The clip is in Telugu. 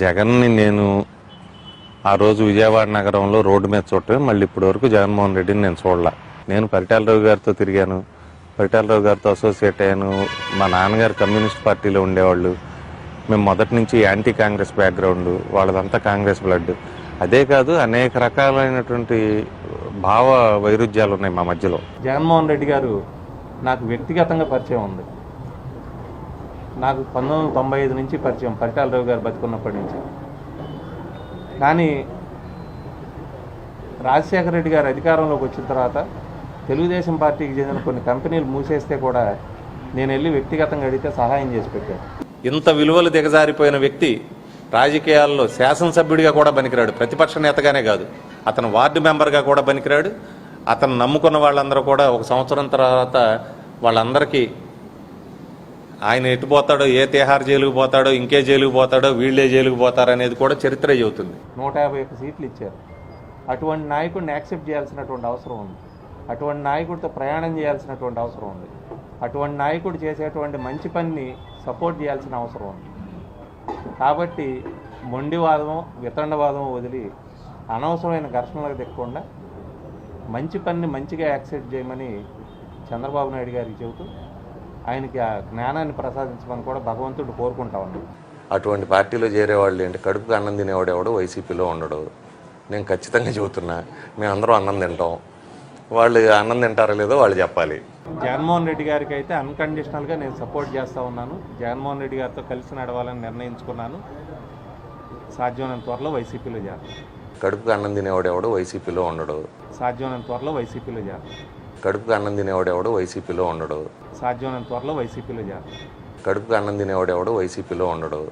జగన్ని నేను ఆ రోజు విజయవాడ నగరంలో రోడ్డు మీద చూడటమే మళ్ళీ ఇప్పటి వరకు జగన్మోహన్ రెడ్డిని నేను చూడలే. నేను పరిటాలరావు గారితో తిరిగాను. పరిటాలరావు గారితో అసోసియేట్ అయ్యాను. మా నాన్నగారు కమ్యూనిస్ట్ పార్టీలో ఉండేవాళ్ళు. మేము మొదటి నుంచి యాంటీ కాంగ్రెస్ బ్యాక్గ్రౌండ్ వాళ్ళదంతా కాంగ్రెస్ బ్లడ్. అదే కాదు అనేక రకాలైనటువంటి భావ వైరుధ్యాలు ఉన్నాయి మా మధ్యలో. జగన్మోహన్ రెడ్డి గారు నాకు వ్యక్తిగతంగా పరిచయం ఉంది. నాకు పంతొమ్మిది వందల తొంభై ఐదు నుంచి పరిచయం పరిటాలరావు గారు బతుకున్నప్పటి నుంచి. కానీ రాజశేఖర రెడ్డి గారు అధికారంలోకి వచ్చిన తర్వాత తెలుగుదేశం పార్టీకి చెందిన కొన్ని కంపెనీలు మూసేస్తే కూడా నేను వెళ్ళి వ్యక్తిగతంగా అడిగితే సహాయం చేసి పెట్టాను ఇంత విలువలు దిగజారిపోయిన వ్యక్తి రాజకీయాల్లో శాసనసభ్యుడిగా కూడా పనికిరాడు ప్రతిపక్ష నేతగానే కాదు. అతను వార్డు మెంబర్గా కూడా పనికిరాడు. అతను నమ్ముకున్న వాళ్ళందరూ కూడా ఒక సంవత్సరం తర్వాత వాళ్ళందరికీ ఆయన ఎటు పోతాడో ఏ తిహార్ జైలుకు పోతాడో ఇంకే జైలుకు పోతాడో వీళ్ళే జైలుకు పోతారనేది కూడా చరిత్ర చెబుతుంది. నూట యాభై ఒక్క సీట్లు ఇచ్చారు. అటువంటి నాయకుడిని యాక్సెప్ట్ చేయాల్సినటువంటి అవసరం ఉంది. అటువంటి నాయకుడితో ప్రయాణం చేయాల్సినటువంటి అవసరం ఉంది. అటువంటి నాయకుడు చేసేటువంటి మంచి పనిని సపోర్ట్ చేయాల్సిన అవసరం ఉంది. కాబట్టి మొండివాదము వితండవాదము వదిలి అనవసరమైన ఘర్షణలకు దిక్కకుండా మంచి పనిని మంచిగా యాక్సెప్ట్ చేయమని చంద్రబాబు నాయుడు గారికి చెబుతూ ఆయనకి ఆ జ్ఞానాన్ని ప్రసాదించమని కూడా భగవంతుడు కోరుకుంటా ఉన్నాడు. అటువంటి పార్టీలో చేరేవాళ్ళు ఏంటి? కడుపుకి అన్నం తినేవాడు ఎవడు? వైసీపీలో ఉండడు. నేను ఖచ్చితంగా చెబుతున్నా మేమందరం అన్నం తింటాం. వాళ్ళు అన్నం తింటారో లేదో వాళ్ళు చెప్పాలి. జగన్మోహన్ రెడ్డి గారికి అయితే అన్కండిషనల్గా నేను సపోర్ట్ చేస్తూ ఉన్నాను. జగన్మోహన్ రెడ్డి గారితో కలిసి నడవాలని నిర్ణయించుకున్నాను. సాధ్యమైనంత త్వరలో వైసీపీలో చేస్తాను కడుపుకి అన్నం తినేవాడు ఎవడు? వైసీపీలో ఉండడు. సాధ్యమైనంత త్వరలో వైసీపీలో చేస్తాను కడుపుకి అన్నం తినేవాడు ఎవడు? వైసీపీలో ఉండడు. సాధ్యమైనంత త్వరలో వైసీపీలో చేస్తాను కడుపుకి అన్నం తినేవాడు ఎవడు? వైసీపీలో ఉండడు.